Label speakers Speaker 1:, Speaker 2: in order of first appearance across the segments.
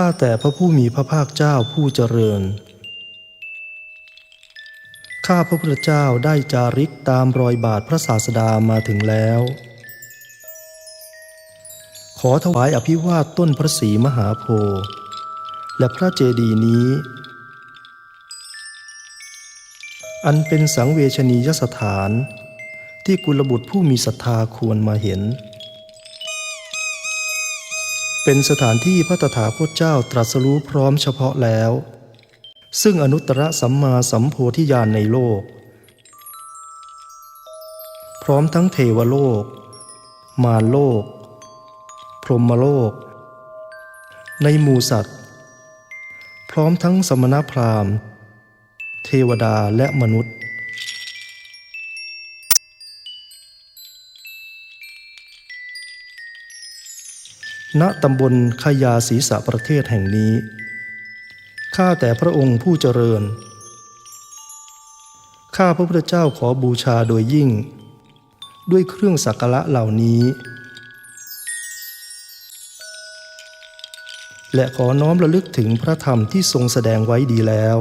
Speaker 1: ข้าแต่พระผู้มีพระภาคเจ้าผู้เจริญ ข้าพระพุทธเจ้าได้จาริกตามรอยบาทพระศาสดามาถึงแล้ว ขอถวายอภิวาทต้นพระศรีมหาโพธิ์และพระเจดีย์นี้ อันเป็นสังเวชนียสถานที่กุลบุตรผู้มีศรัทธาควรมาเห็น เป็นสถานที่พระตถาคตเจ้าตรัสรู้พร้อมเฉพาะแล้ว ซึ่งอนุตตรสัมมาสัมโพธิญาณในโลก พร้อมทั้งเทวโลก มารโลก พรหมโลก ในหมู่สัตว์ พร้อมทั้งสมณพราหมณ์ เทวดาและมนุษย์ ณตำบลขยาศีสะประเทศแห่งนี้ ข้าแต่พระองค์ผู้เจริญ ข้าพระพุทธเจ้าขอบูชาโดยยิ่ง ด้วยเครื่องสักการะเหล่านี้ และขอน้อมระลึกถึงพระธรรมที่ทรงแสดงไว้ดีแล้ว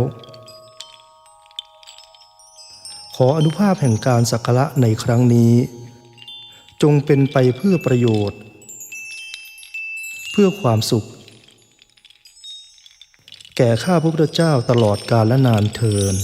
Speaker 1: ขออนุภาพแห่งการสักการะในครั้งนี้ จงเป็นไปเพื่อประโยชน์ เพื่อความสุข แก่ข้าพระพุทธเจ้าตลอดกาลและนานเทิน